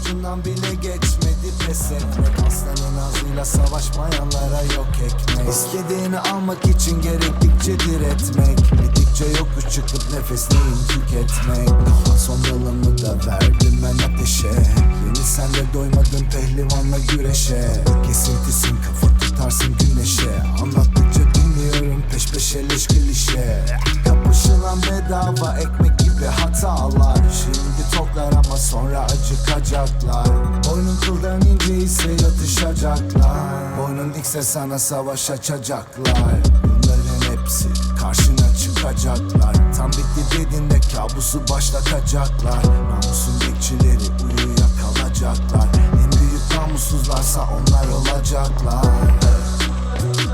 ucundan bile geçmedi pes etmek Aslanın ağzıyla savaşmayanlara yok ekmek. İstediğini almak için gerektikçe diretmek. Bittikçe yokuş çıkıp nefesleyin tüketmek son dalımı da verdim ben ateşe. Beni sen de doymadın pehlivanla güreşe. Kesintisin kafa tutarsın güneşe. Anlattıkça dinliyorum peş peşe leş klişe. Kapışılan bedava ekmek gibi hatalar acıkacaklar Boynun kıldan ince ise yatışacaklar. Boynun dikse sana savaş açacaklar. Bunların hepsi karşına çıkacaklar. Tam bitti dediğinde kabusu başlatacaklar. Namusun bekçileri uyuya kalacaklar En büyük namussuzlarsa onlar olacaklar.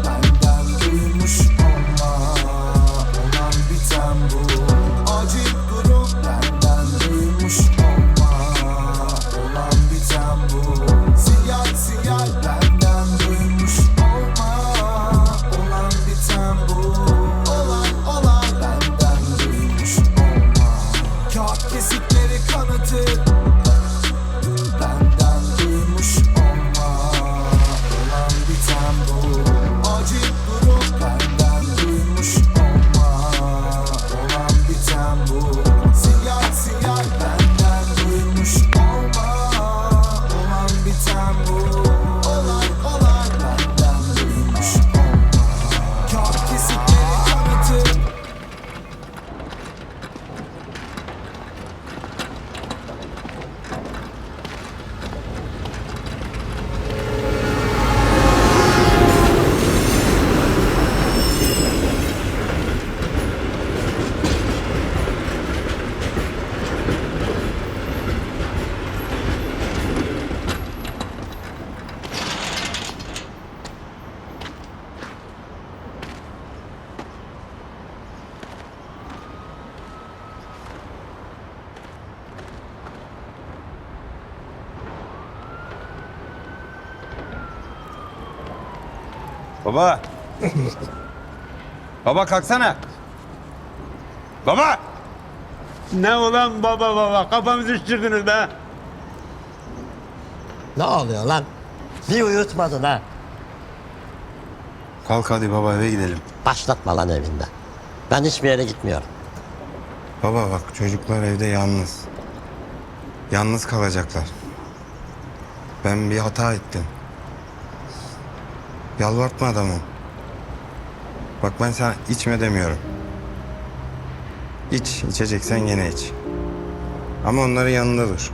Benden duymuş olma Olan biten bu Baba. Baba kalksana. Baba. Ne ulan baba baba kafamızı şişirdiniz be. Ne oluyor lan? Bir uyutmadın ha. Kalk hadi baba eve gidelim. Başlatma lan evinde. Ben hiçbir yere gitmiyorum. Baba bak çocuklar evde yalnız. Yalnız kalacaklar. Ben bir hata ettim. Yalvartma adamı. Bak ben sana içme demiyorum. İç, içeceksen gene iç. Ama onların yanında dur.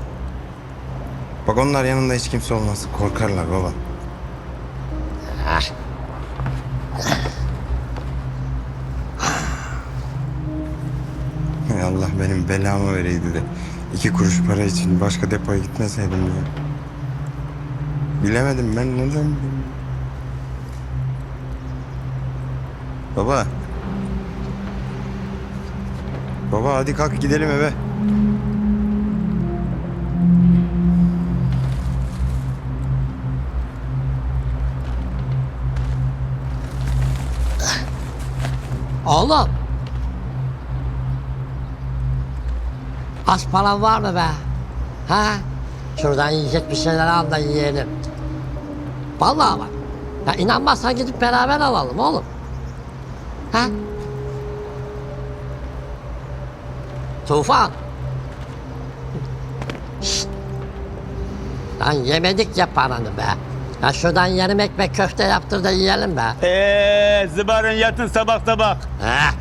Bak onlar yanında hiç kimse olmaz. Korkarlar baba. Ah, Hay Allah benim belamı vereydi de. iki kuruş para için başka depoya gitmeseydim ya. Bilemedim ben neden bileyim. Baba. Baba hadi kalk gidelim eve. Oğlum. Az paran var mı be? Ha? Şuradan yiyecek bir şeyler al da yiyelim. Vallahi bak. Ya inanmazsan gidip beraber alalım oğlum. Ha? Tufan. Şşt. Lan yemedik ya paranı be. Ya şuradan yarım ekmek köfte yaptır da yiyelim be. Eee zıbarın yatın sabah sabah. Heh.